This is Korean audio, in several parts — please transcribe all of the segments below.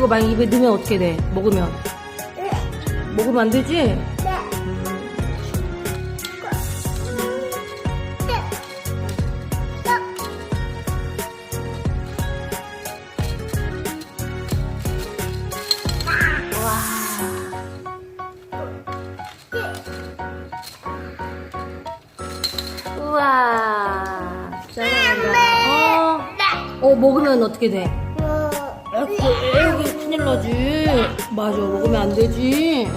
그거 만약 입에 넣으면 어떻게 돼? 먹으면 먹으면 안 되지? 우와. 잘한다. 어, 어 먹으면 어떻게 돼? 에이, 큰일 나지. 맞아, 먹으면 안 되지.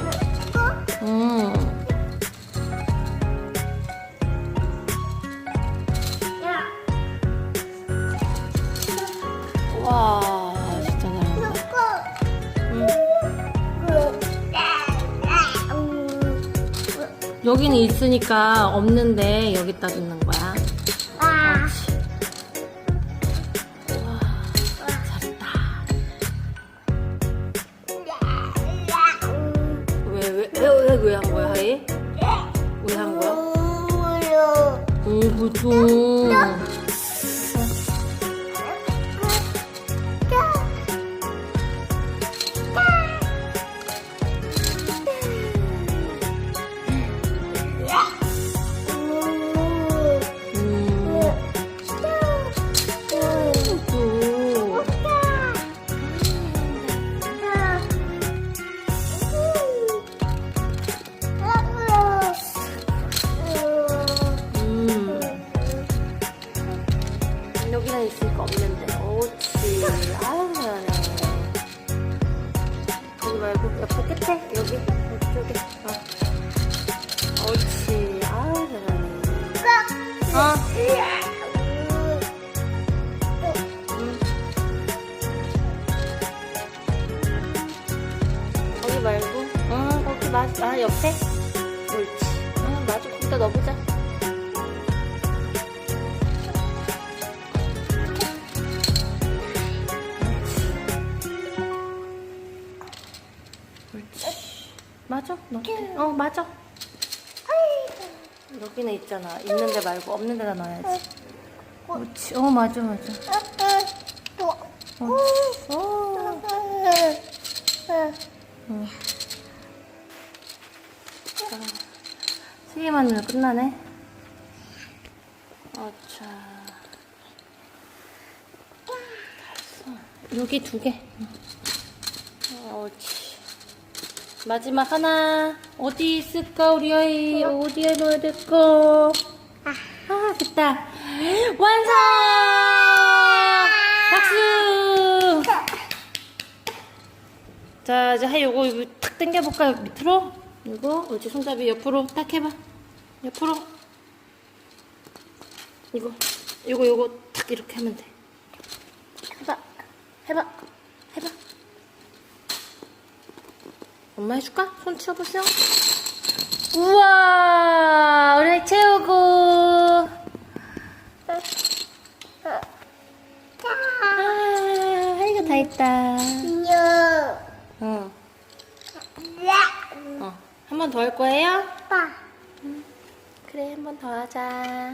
여기는 있으니까 없는데 여기다 두는 거야. 왜, 왜, 한 거야, 하이? 왜 한 거야? 오, 보통. 음, 있으니까 없는데. 옳지. 아유, 잘하네. 여기 말고 옆에 끝에? 여기? 이쪽에. 어. 옳지. 아유, 잘하네. 어. 거기 말고. 응, 거기 맞, 아, 옆에? 옳지. 응, 맞아. 거기다 넣어보자. 맞아. 넣게. 어, 맞아. 여기는 있잖아. 있는 데 말고 없는 데다 넣어야지. 옳지. 어, 맞아, 맞아. 어. 어. 세 개만 넣으면 끝나네. 어차. 여기 두 개. 어, 옳지. 마지막 하나. 어디 있을까, 우리 아이? 어디에 넣어야 될까? 아, 됐다. 완성! 박수! 자, 이제 하이 요거, 이거 탁 당겨볼까요? 밑으로? 이거, 옳지. 손잡이 옆으로 딱 해봐. 옆으로. 이거, 이거, 요거 탁 이렇게 하면 돼. 해봐. 해봐. 해봐. 엄마 해줄까? 손 치워보세요. 우와! 우리 채우고. 아, 하이가 다 했다. 어. 어. 한 번 더 할 거예요? 그래, 한 번 더 하자.